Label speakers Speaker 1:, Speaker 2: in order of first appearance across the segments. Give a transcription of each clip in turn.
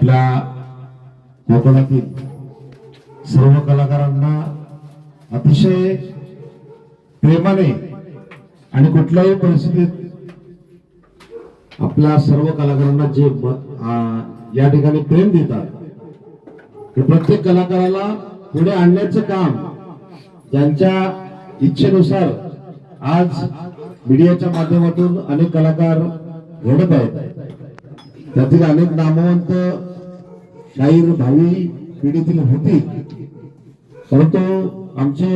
Speaker 1: आपल्या कोकणातील सर्व कलाकारांना अतिशय प्रेमाने आणि कुठल्याही परिस्थितीत आपल्या सर्व कलाकारांना जे मत या ठिकाणी प्रेम देतात ते प्रत्येक कलाकाराला पुढे आणण्याचं काम ज्यांच्या इच्छेनुसार आज मीडियाच्या माध्यमातून अनेक कलाकार घडत आहेत. त्यातील अनेक नामवंत शाहीर भावी पिढीतील होती. परंतु आमचे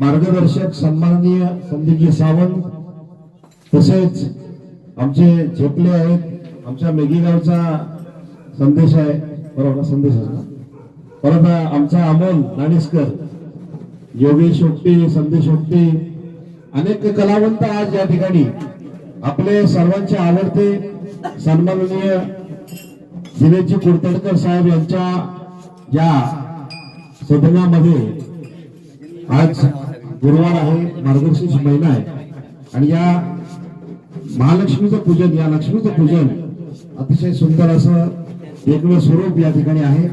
Speaker 1: मार्गदर्शक सन्माननीय संदीपजी सावंत तसेच आमचे झेपले आहेत आमच्या मेघीगावचा संदेश आहे. बरोबर संदेश परत आमचा अमोल नाणीसकर योगेश ओक्टे संदेश ओक्टे अनेक कलावंत आज या ठिकाणी आपले सर्वांचे आवडते सन्माननीय दिनेशजी कुरतडकर साहेब यांच्या या सदनामध्ये आज गुरुवार आहे मार्गशीर्ष महिना आहे. आणि या महालक्ष्मीचं पूजन या लक्ष्मीचं पूजन अतिशय सुंदर असं एकमेव स्वरूप या ठिकाणी आहे.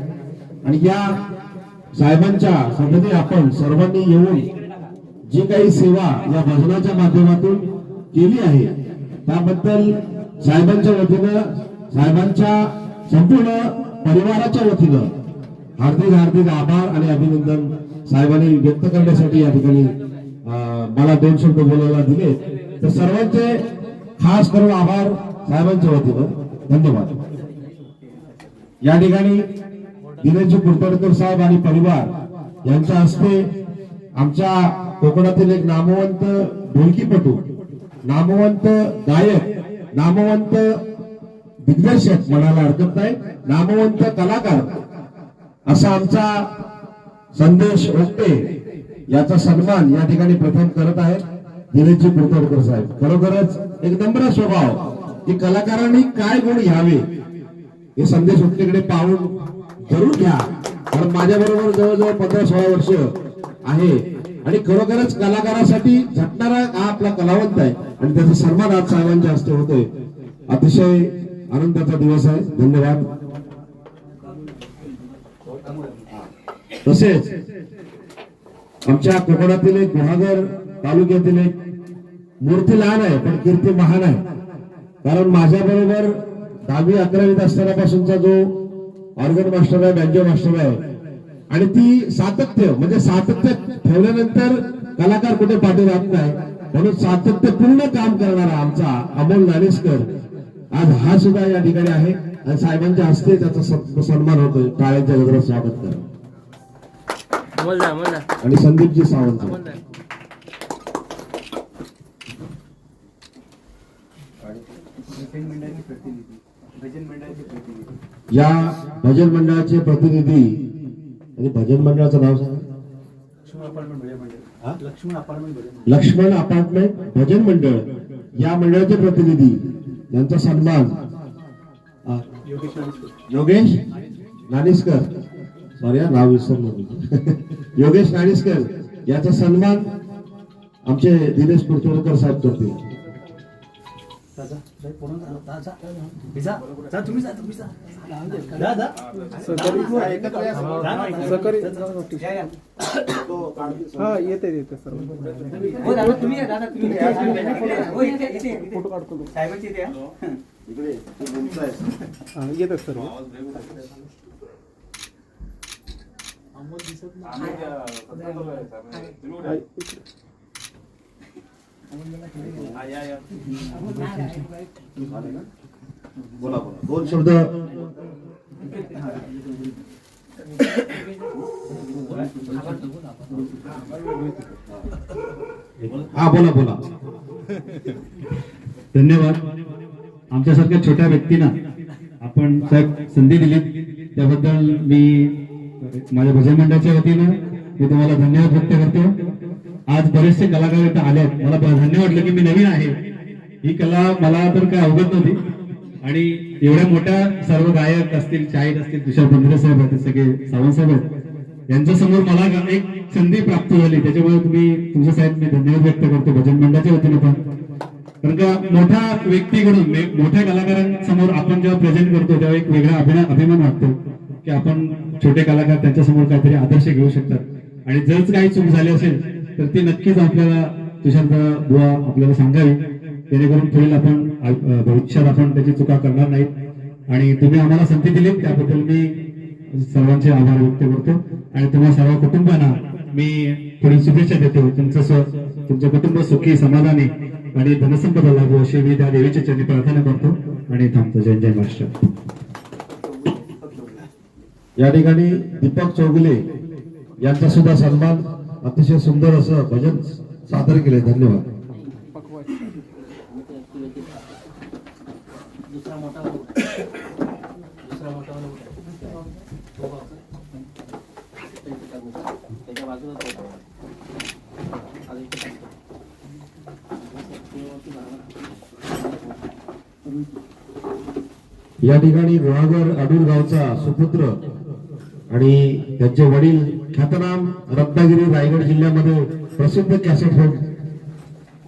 Speaker 1: आणि या साहेबांच्या सभेने आपण सर्वांनी येऊन जी काही सेवा या भजनाच्या माध्यमातून केली आहे त्याबद्दल साहेबांच्या वतीनं साहेबांच्या संपूर्ण परिवाराच्या वतीनं हार्दिक हार्दिक आभार आणि अभिनंदन साहेबांनी व्यक्त करण्यासाठी या ठिकाणी मला दोन शब्द बोलायला दिले. तर सर्वांचे खास करून आभार साहेबांच्या वतीनं. धन्यवाद. या ठिकाणी दिनेशजी कुलतडकर साहेब आणि परिवार यांच्या हस्ते आमच्या कोकणातील एक नामवंत ढोलकीपटू नामवंत गायक नामवंत दिग्दर्शक म्हणायला हरकत नाही. नामवंत कलाकार. असा आमचा संदेश ओकटे याचा सन्मान या ठिकाणी प्रथम करत आहेत दिनेशजी कुलतडकर साहेब. खरोखरच एक नम्र स्वभाव की कलाकारांनी काय गुण घ्यावे हे संदेश ओकटेकडे पाहून जरूर घ्या. कारण माझ्या बरोबर जवळजवळ पंधरा सोळा वर्ष आहे आणि खरोखरच कलाकारासाठी झटणारा हा आपला कलावंत आहे. आणि त्याचा सन्मान आज साहेबांच्या हस्ते होतोय. अतिशय आनंदाचा दिवस आहे. धन्यवाद. तसेच आमच्या कोकणातील एक गुहागर तालुक्यातील एक मूर्ती लहान आहे पण कीर्ती महान आहे. कारण माझ्या बरोबर दहावी अकरावीत असतानापासूनचा जो ऑर्गन मास्टर आहे बँजो मास्टर आहे आणि ती सातत्य म्हणजे सातत्य ठेवल्यानंतर कलाकार कुठे पाठी राहत नाही म्हणून सातत्यपूर्ण काम करणारा आमचा अमोल नाणेसकर आज हा सुद्धा या ठिकाणी आहे. आणि साहेबांच्या हस्ते त्याचा सन्मान होतोय. टाळ्यांच्या गजरात स्वागत करा. आणि संदीपजी सावंत
Speaker 2: अमोल जा
Speaker 3: भजन मंडळाचे प्रतिनिधी भजन मंडळाचे प्रतिनिधी
Speaker 1: या भजन मंडळाचे प्रतिनिधी आणि भजन मंडळाचं नाव सांगा.
Speaker 3: लक्ष्मण अपार्टमेंट भजन
Speaker 1: हा?
Speaker 3: मंडळ लक्ष्मण अपार्टमेंट भजन मंडळ.
Speaker 1: लक्ष्मण अपार्टमेंट भजन मंडळ. या मंडळाचे प्रतिनिधी यांचा सन्मान.
Speaker 3: योगेश नाणेश्वर.
Speaker 1: नाणेसकर सॉरी नाव विसरलो योगेश नाणेसकर याचा सन्मान आमचे दिनेश कुरतोडकर साहेब करतील.
Speaker 3: जा, जा. जा, पूर्ण जा, जा, जा. जा. जा, तुम्ही जा, जा. जा, जा.
Speaker 4: सहकारी-. हा येते येते सर्व
Speaker 3: हो, दादा, या, दादा. हो.
Speaker 4: फोटो काढतो.
Speaker 3: साहेबांची.
Speaker 4: हा, येतात सर्व हा, इकडे.
Speaker 1: बोला बोला दोन शब्द हा बोला बोला.
Speaker 5: धन्यवाद. आमच्यासारख्या छोट्या व्यक्तींना आपण साहेब संधी दिली त्याबद्दल मी माझ्या भजन मंडळाच्या वतीनं मी तुम्हाला धन्यवाद व्यक्त करतो. आज बरेचसे कलाकार इथं आले आहेत मला धन्य वाटलं की मी नवीन आहे. ही कला मला तर काय अवगत नव्हती. आणि एवढ्या मोठ्या सर्व गायक असतील शाहीर असतील तुषार पंधरे साहेब आहेत सगळे सावंत साहेब आहेत. यांच्या समोर मला एक संधी प्राप्त झाली. त्याच्यामुळे तुम्ही तुमच्या साहेब मी धन्यवाद व्यक्त करतो. भजन मंडळाच्या वतीने पण. कारण का मोठ्या व्यक्तीकडून मोठ्या कलाकारांसमोर आपण जेव्हा जेव्हा प्रेझेंट करतो तेव्हा एक वेगळा अभिमान अभिमान वाटतो की आपण छोटे कलाकार त्यांच्यासमोर काहीतरी आदर्श घेऊ शकतात. आणि जरच काही चूक झाली असेल तर ते नक्कीच आपल्याला तुषांत बुवा आपल्याला सांगावी. जेणेकरून पुढील आपण भविष्यात आपण त्याची चुका करणार नाहीत. आणि तुम्ही आम्हाला संधी दिली त्याबद्दल मी सर्वांचे आभार व्यक्त करतो. आणि तुम्हा सर्व कुटुंबांना मी पुढील शुभेच्छा देतो. तुमचं स्व- तुमचं कुटुंब सुखी समाधानी आणि धनसंपदा लागू अशी मी त्या देवीच्या चरणी प्रार्थना करतो. आणि थांबतो. जय जय महाराष्ट्र.
Speaker 1: या ठिकाणी दीपक चौगुले यांचा सुद्धा सन्मान अतिशय सुंदर असं भजन सादर केले धन्यवाद. या ठिकाणी गुहागर अडूर गावचा सुपुत्र आणि त्यांचे वडील ख्यातनाम रत्नागिरी रायगड जिल्ह्यामध्ये प्रसिद्ध कॅसेट होम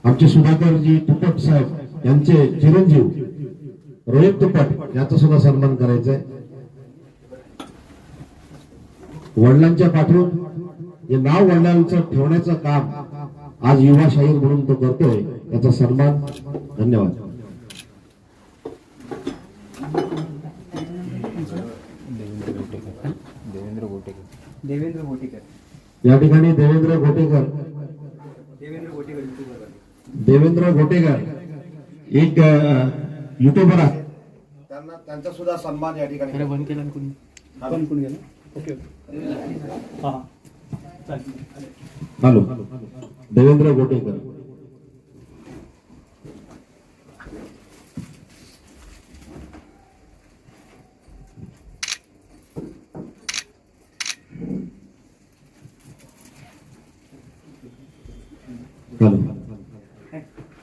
Speaker 1: आमचे सुधाकरजी तुपट साहेब यांचे चिरंजीव रोहित तुपट याचा सुद्धा सन्मान करायचा आहे वडिलांच्या पाठवून हे नाव वडिलांचं ठेवण्याचं काम आज युवा शाहीर म्हणून तो करतोय याचा सन्मान. धन्यवाद.
Speaker 3: देवेंद्र मोठेकर
Speaker 1: या ठिकाणी देवेंद्र घोटेकर
Speaker 3: देवेंद्र युट्यूबर
Speaker 1: देवेंद्र घोटेकर एक युट्यूबर आहे. त्यांना त्यांचा सुद्धा सन्मान या ठिकाणी.
Speaker 2: अरे बंद केलं कोणी?
Speaker 3: पण कोण गेला ओके हा चालेल.
Speaker 1: हॅलो. देवेंद्र घोटेकर हॅलो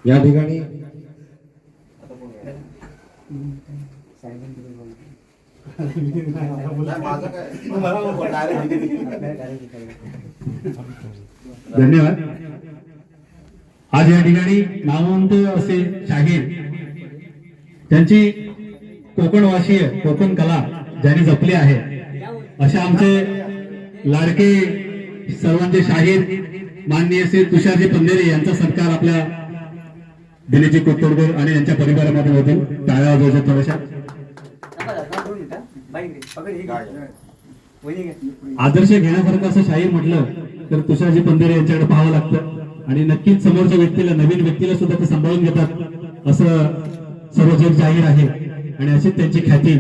Speaker 1: या ठिकाणी
Speaker 5: धन्यवाद. आज या ठिकाणी नामवंत असे शाहीर त्यांची कोकणवासीय कोकण कला ज्यांनी जपली आहे असे आमचे लाडके सर्वांचे शाहीर माननीय श्री तुषारजी पंधेरे यांचा सत्कार आपल्या दिलीजी कोतोडकर आणि यांच्या परिवारामध्ये होतील टाळ्या वाजवायच्या थोड्याशा. आदर्श घेण्यासारखं असं शाहीर म्हटलं तर तुषारजी पंधेरे यांच्याकडे पाहावं लागतं. आणि नक्कीच समोरच्या व्यक्तीला नवीन व्यक्तीला सुद्धा ते सांभाळून घेतात असं सर्व जग जाहीर आहे. आणि अशीच त्यांची ख्याती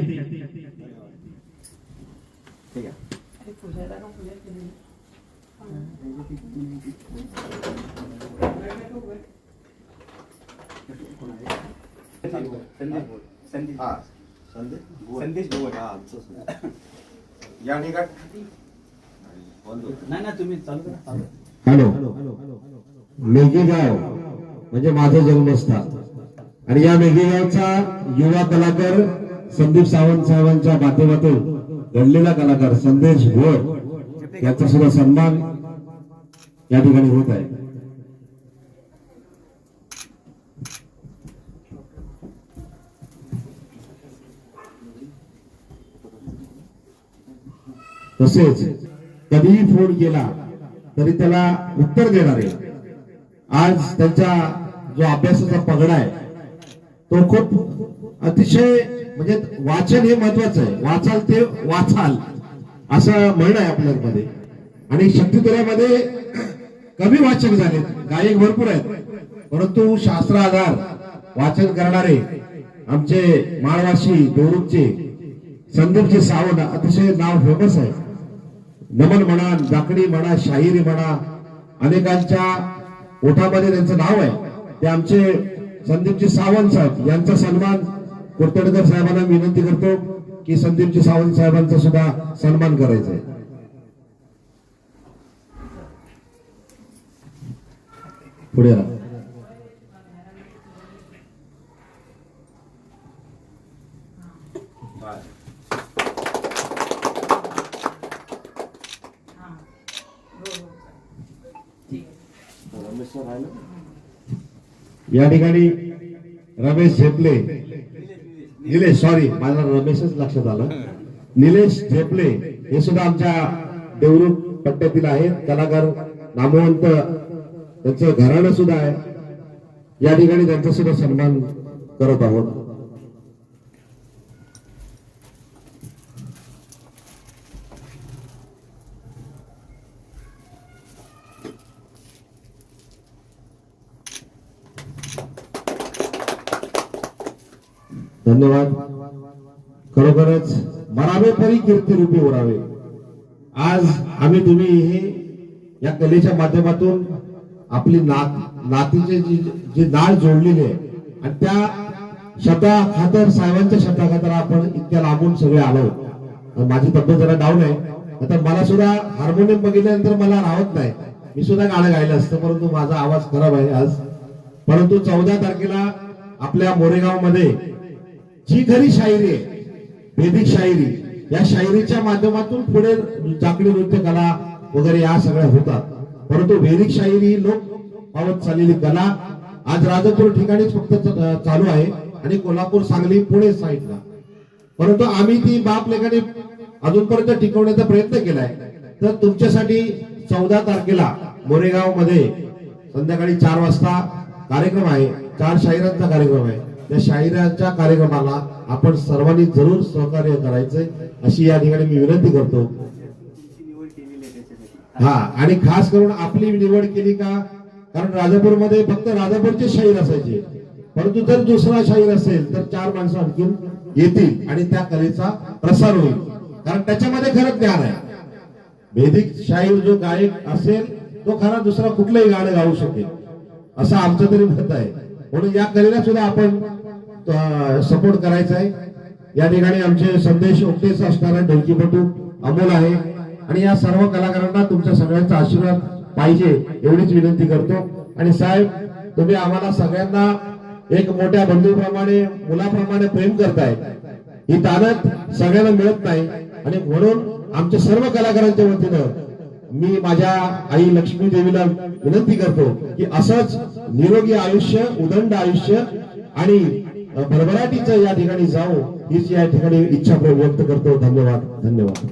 Speaker 3: संदीप
Speaker 1: हा, संदेश
Speaker 3: संदेश भोवड.
Speaker 1: हा, आमचं संदेश. या ठिकाणी.
Speaker 3: नाही ना तुम्ही चालू करा. चालू करा.
Speaker 1: हॅलो. मेघेगाव. म्हणजे माझं जन्मस्थान. आणि या मेघेगावचा युवा कलाकार संदीप सावंत साहेबांच्या माध्यमातून घडलेला कलाकार संदेश भोर. याचा सुद्धा सन्मान या ठिकाणी होत आहे. तसेच कधीही फोन केला तरी त्याला उत्तर देणारे. आज त्यांचा जो अभ्यासाचा पगडा आहे तो खूप अतिशय म्हणजे वाचन हे महत्वाचं आहे. वाचाल ते वाचाल असं म्हणणं आहे आपल्यामध्ये. आणि शक्तितुऱ्यामध्ये कमी वाचक झाले गायक भरपूर आहेत. परंतु शास्त्र आधार वाचन करणारे आमचे माळवाशी देवरुखचे संदीपजी सावंत अतिशय नाव फेमस आहे नमन म्हणा जाकडी म्हणा शाहिरी म्हणा अनेकांच्या ओठामध्ये त्यांचं नाव आहे. ते आमचे संदीपजी सावंत साहेब यांचा सन्मान कुर्तडकर साहेबांना विनंती करतो की संदीपजी सावंत साहेबांचा सुद्धा सन्मान करायचा आहे. पुढे राहा. या ठिकाणी रमेश झेपले. निलेश सॉरी मला रमेशच लक्षात आलं. निलेश झेपले. हे सुद्धा आमच्या देवरूख पट्ट्यातील आहेत. कलाकार नामवंत त्यांचं घराणं सुद्धा आहे. या ठिकाणी त्यांचा सुद्धा सन्मान करत आहोत. धन्यवाद. खरोखरच मरावे परी कीर्ती रूपी उरावे. आज आम्ही तुम्ही हे या कलेच्या माध्यमातून आपली नात नातीचे जी जी नाळ जोडलेली आहे आणि त्या शब्दा खातर साहेबांच्या शब्दा खातर आपण इतक्या लांबून सगळे आलो. माझी तब्येत जरा डाऊन आहे. आता मला सुद्धा हार्मोनियम बघितल्यानंतर मला राहत नाही. मी सुद्धा गाणं गायलं असतं परंतु माझा आवाज खराब आहे आज. परंतु चौदा तारखेला आपल्या मोरेगावमध्ये जी खरी शायरी आहे. वेदिक शायरी. या शायरीच्या माध्यमातून पुढे चाकडी नृत्य कला वगैरे या सगळ्या होतात. परंतु वेदिक शायरी ही लोक पावत चाललेली कला आज राजापूर ठिकाणीच फक्त चालू आहे आणि कोल्हापूर सांगली पुणे साईडला. परंतु आम्ही ती बाप लेखाने अजूनपर्यंत टिकवण्याचा प्रयत्न केलाय. तर तुमच्यासाठी चौदा तारखेला मोरेगावमध्ये संध्याकाळी चार वाजता कार्यक्रम आहे. चार शाहिरांचा कार्यक्रम आहे. त्या शाहिराच्या कार्यक्रमाला आपण सर्वांनी जरूर सहकार्य करायचंय अशी या ठिकाणी मी विनंती करतो. हा आणि खास करून आपली निवड केली का? कारण राजापूरमध्ये फक्त राजापूरचे शाहीर असायचे. परंतु जर दुसरा शाहीर असेल तर चार माणसं आणखी येतील आणि त्या कलेचा प्रसार होईल. कारण त्याच्यामध्ये खरं ज्ञान आहे. वेदिक शाहीर जो गायक असेल तो खरा दुसरा कुठलंही गाणं गाऊ शकेल. असं आमचं तरी मत आहे. म्हणून या कलेला सुद्धा आपण सपोर्ट करायचा आहे. या ठिकाणी आमचे संदेश ओकेच असणारा ढोलकीपटू अमोल आहे. आणि या सर्व कलाकारांना तुमच्या सगळ्यांचा आशीर्वाद पाहिजे एवढीच विनंती करतो. आणि साहेब तुम्ही आम्हाला सगळ्यांना एक मोठ्या बंधूप्रमाणे मुलाप्रमाणे प्रेम करताय. ही ताकद सगळ्यांना मिळत नाही. आणि म्हणून आमच्या सर्व कलाकारांच्या वतीनं मी माझ्या आई लक्ष्मी देवीला विनंती करतो की असंच निरोगी आयुष्य उदंड आयुष्य आणि भरभराटीचं या ठिकाणी जाऊ हीच या ठिकाणी इच्छा व्यक्त करतो. धन्यवाद. धन्यवाद.